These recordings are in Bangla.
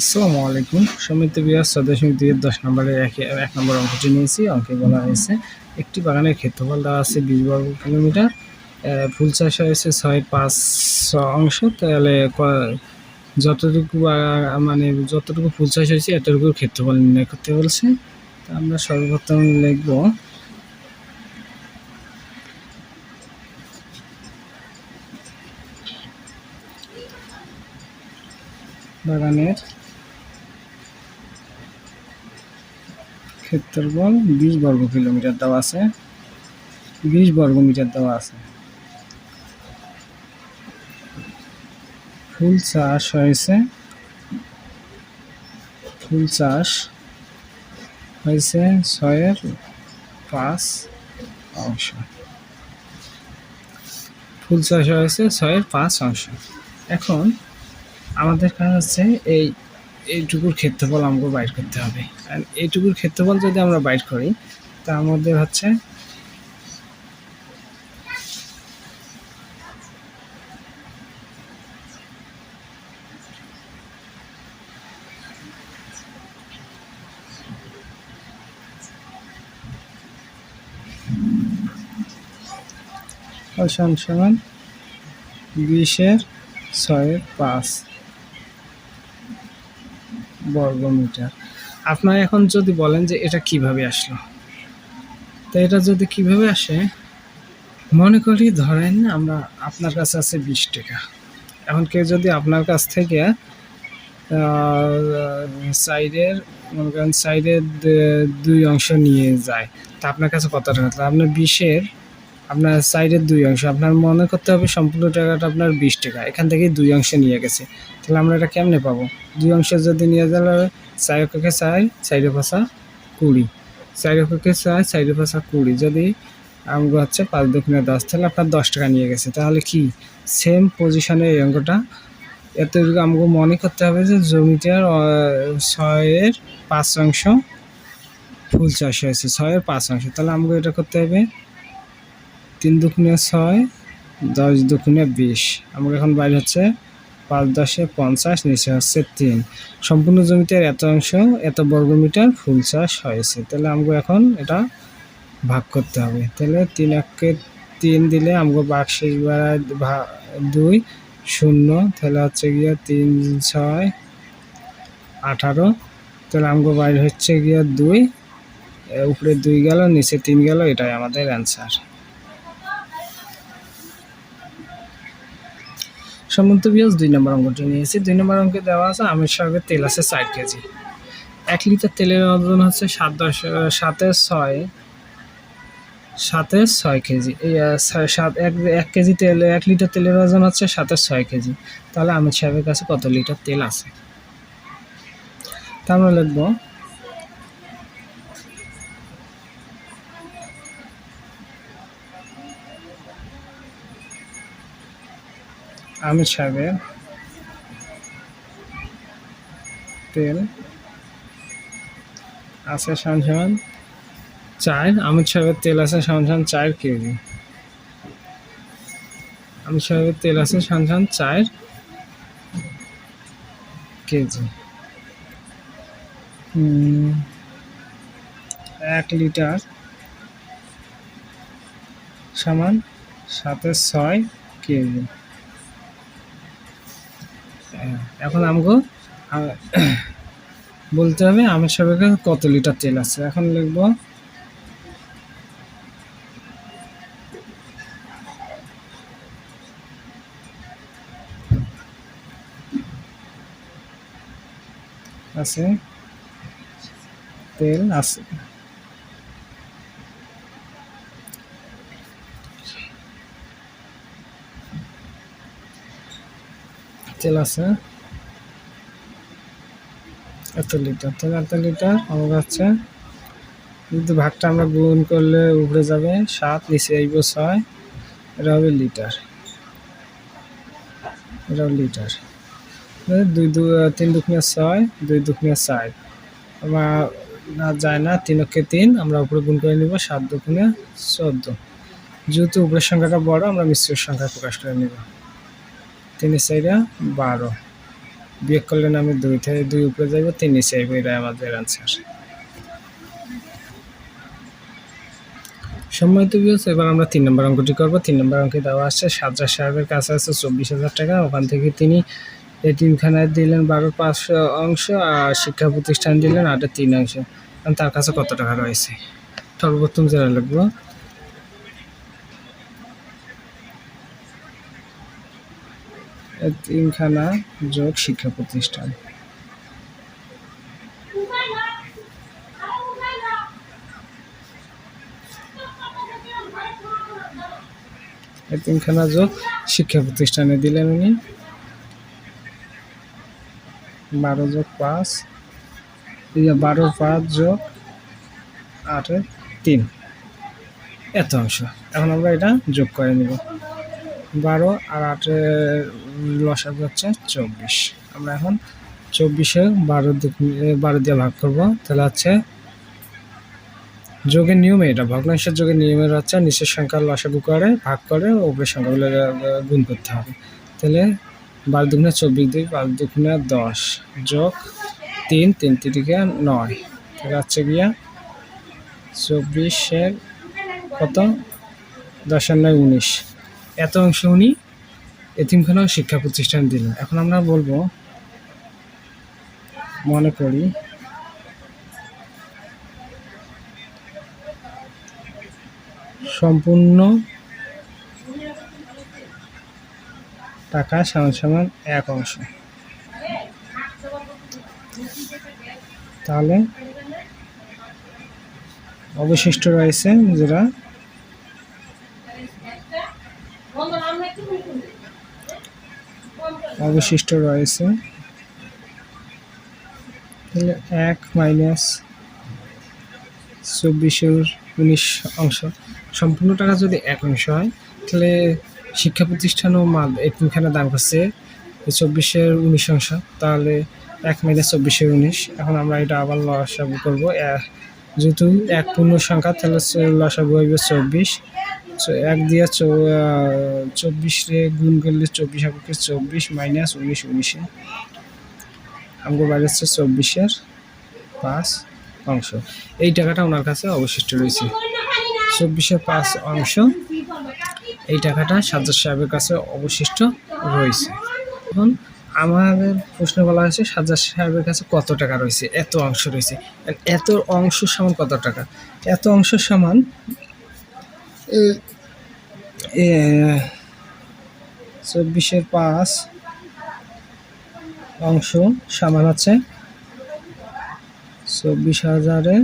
আসসালামু আলাইকুম। সমিতি বিহার সদস্য দুইয়ের দশ নম্বরে এক নম্বর অঙ্কটি নিয়েছি, অঙ্কে বলা হয়েছে, একটি বাগানের ক্ষেত্রফল দেওয়া আছে বিশ বর্গ কিলোমিটার। ফুল চাষ হয়েছে ছয় পাঁচ অংশ। তাহলে যতটুকু মানে যতটুকু ফুল চাষ হয়েছে এতটুকু ক্ষেত্রফল নির্ণয় করতে বলছে। তা আমরা সর্বপ্রথম লিখব, বাগানের ক্ষেত্রফল বিশ বর্গ কিলোমিটার দেওয়া আছে। বিশ বর্গ মিটার দেওয়া আছে। ফুল চাষ হয়েছে। ফুল চাষ হয়েছে ছয়ের পাঁচ অংশ। ফুল চাষ হয়েছে ছয়ের পাঁচ অংশ। এখন আমাদের কাছে এই এইটুকুর ক্ষেত্রফল আমাকে বাইর করতে হবে। আর এইটুকুর ক্ষেত্রফল যদি আমরা বাইর করি, তার মধ্যে হচ্ছে সমান সমান বিশের ছয়ের পাঁচ। বর্গ মিটার। আপনারা এখন যদি বলেন যে এটা কীভাবে আসলো? তো এটা যদি কীভাবে আসে? মনে করি ধরেন আমরা আপনার কাছে আছে বিশ টাকা। এখন কেউ যদি আপনার কাছ থেকে সাইডের, মনে করেন সাইডের দুই অংশ নিয়ে যায়, তা আপনার কাছে কত টাকা? আপনার বিশের আপনার সাইডের দুই অংশ, আপনার মনে করতে হবে সম্পূর্ণ টাকাটা আপনার বিশ টাকা। এখান থেকে দুই অংশে নিয়ে গেছে। তাহলে আমরা এটা কেমনে পাবো? দুই অংশ যদি নিয়ে গেলে চার এককে চার চাইরে পাশা কুড়ি। চার এককে চার চাইরে পাশা কুড়ি। যদি আমগো হচ্ছে পাঁচ দক্ষিণে দশ, তাহলে আপনার দশ টাকা নিয়ে গেছে। তাহলে কি? সেম পজিশনে এই অঙ্কটা। এতটুকু আমাকে মনে করতে হবে যে জমিটার ছয়ের পাঁচ অংশ ফুল চাষ হয়েছে। ছয়ের পাঁচ অংশ। তাহলে আমাকে এটা করতে হবে তিন দুগুণে ছয়, দশ দুগুণে বিশ। আমাকে এখন বাইরে হচ্ছে পাঁচ দশে পঞ্চাশ, নিচে হচ্ছে তিন। সম্পূর্ণ জমিতে এত অংশ, এত বর্গমিটার ফুল চাষ হয়েছে। তাহলে আমাকে এখন এটা ভাগ করতে হবে। তাহলে তিন এককে তিন দিলে আমাকে বাঘ শেষ বেড়ায় দুই শূন্য, তাহলে হচ্ছে গিয়ে তিন ছয় আঠারো। তাহলে আমাকে বাইরে হচ্ছে গিয়ে দুই উপরে দুই গেল, নিচে তিন গেল, এটাই আমাদের অ্যান্সার সমন্ত বিয়াজ দুই নম্বর অঙ্কটি নিয়েছি। দুই নম্বর অঙ্কে দেওয়া আছে আমের সঙ্গে তেল আছে চার কেজি। এক লিটার তেলের ওজন হচ্ছে সাত দশ, সাতের ছয় সাতের ছয় কেজি। সাত, এক এক কেজি তেল, এক লিটার তেলের ওজন হচ্ছে সাতের ছয় কেজি। তাহলে আমির সাহেবের কাছে কত লিটার তেল আছে? তা আমরা লিখব আমির সাহেবের তেল। আছে সমান চার আমির সাহেবের তেল আছে সমান চার কেজি। আমির সাহেবের তেল আছে সমান চার কেজি। এক লিটার সমান সাথে ছয় কেজি। এখন আমাকে বলতে হবে আমার সবাইকে কত লিটার তেল আছে। এখন লিখব, আছে, তেল আছে। তেল আছে। এত লিটার তাহলে এত লিটার আমার কাছে কিন্তু ভাগটা আমরা গুণ করলে উপরে যাবে সাত নিচে আইব ছয় এটা হবে লিটার। এটা লিটার। দুই দু, তিন দুখনিয়া ছয়, দুই দুখনিয়া চার। আবার না যায় না তিনকে তিন, আমরা উপরে গুণ করে নিব, সাত দুখনিয়া চোদ্দ। যেহেতু উপরের সংখ্যাটা বড়, আমরা মিশ্রের সংখ্যা প্রকাশ করে নিব। তিনের চাইরা বারো। বিয়োগ করলে আমি দুই থেকে দুই উপরে যাইব, তিন নিচে আইব এটাই আমাদের অ্যান্সার সময় তো বিয়স এবার আমরা তিন নম্বর অঙ্কটি করব। তিন নম্বর অঙ্কে দেওয়া আসছে সাজ্জাদ সাহেবের কাছে আছে চব্বিশ হাজার টাকা। ওখান থেকে তিনি এতিমখানায় দিলেন বারো পাঁচ অংশ আর শিক্ষা প্রতিষ্ঠান দিলেন আটের তিন অংশ। তার কাছে কত টাকা রয়েছে? সর্বোত্তম জেলা লিখব এতিমখানা যোগ শিক্ষা প্রতিষ্ঠান। এতিমখানা যোগ শিক্ষা প্রতিষ্ঠানে দিলেন উনি। বারো যোগ পাঁচ বারো পাঁচ যোগ আটের তিন। এত অংশ। এখন আমরা এটা যোগ করে নিব। বারো আর আটের লসাগু হচ্ছে চব্বিশ। আমরা এখন চব্বিশে বারো বারো দিয়ে ভাগ করব। তাহলে হচ্ছে যোগের নিয়মে এটা, ভগ্নাংশের যোগের নিয়মের হচ্ছে নিচের সংখ্যার লসাগু করে, ভাগ করে উপরের সংখ্যাগুলো গুণ করতে হবে। তাহলে বারো দুগুণে চব্বিশ দুই পাঁচ দুগুণে দশ যোগ তিন তিন তিরিকে নয়। তাহলে হচ্ছে গিয়া চব্বিশের কত? দশের নয়, উনিশ। এত অংশ উনি এতিমখানা শিক্ষা প্রতিষ্ঠান দিলেন। এখন আমরা বলব, মনে করি, সম্পূর্ণ টাকা সমান সমান এক অংশ। তাহলে অবশিষ্ট রয়েছে যেটা অবশিষ্ট রয়েছে। তাহলে এক মাইনাস চব্বিশের উনিশ অংশ। সম্পূর্ণ টাকা যদি এক অংশ হয়, তাহলে শিক্ষা প্রতিষ্ঠান ও মাল এতিমখানা দাম করছে চব্বিশের উনিশ অংশ। তাহলে এক মাইনাস চব্বিশের উনিশ। এখন আমরা এটা আবার লসাগু করব। যেহেতু এক পূর্ণ সংখ্যা, তাহলে লসাগু হইবে চব্বিশ। এক দিয়ে চৌ- চব্বিশে গুণ করলে চব্বিশ আমাকে চব্বিশ মাইনাস উনিশ, উনিশে। আমাকে বাইরে হচ্ছে চব্বিশের পাঁচ অংশ। এই টাকাটা ওনার কাছে অবশিষ্ট রয়েছে। চব্বিশের পাঁচ অংশ এই টাকাটা সাজ্জাদ সাহেবের কাছে অবশিষ্ট রয়েছে। এখন আমাদের প্রশ্ন বলা হয়েছে, সাজ্জাদ সাহেবের কাছে কত টাকা রয়েছে? এত অংশ রয়েছে। এত অংশ সমান কত টাকা? এত অংশ সমান চব্বিশের পাঁচ অংশ সমান হচ্ছে। চব্বিশ হাজারের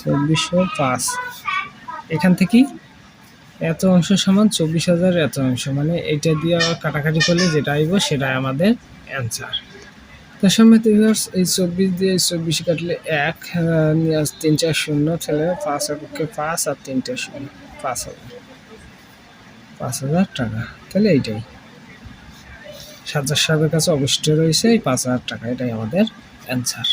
চব্বিশশো পাঁচ। এখান থেকে এত অংশ সমান চব্বিশ হাজার এত অংশ। মানে এইটা দিয়ে কাটাকাটি করলে যেটা আইব সেটাই আমাদের অ্যান্সার তার সামনে এই চব্বিশ দিয়ে এই চব্বিশ কাটলে এক তিন, চার, শূন্য, ছেলে, পাঁচ পক্ষে পাঁচ, আর তিনটা শূন্য, পাঁচ হাজার। পাঁচ হাজার টাকা, তাহলে এইটাই। সাজ্জাদ সাহেবের কাছে অবশ্যই রয়েছে এই পাঁচ হাজার টাকা, এটাই আমাদের অ্যান্সার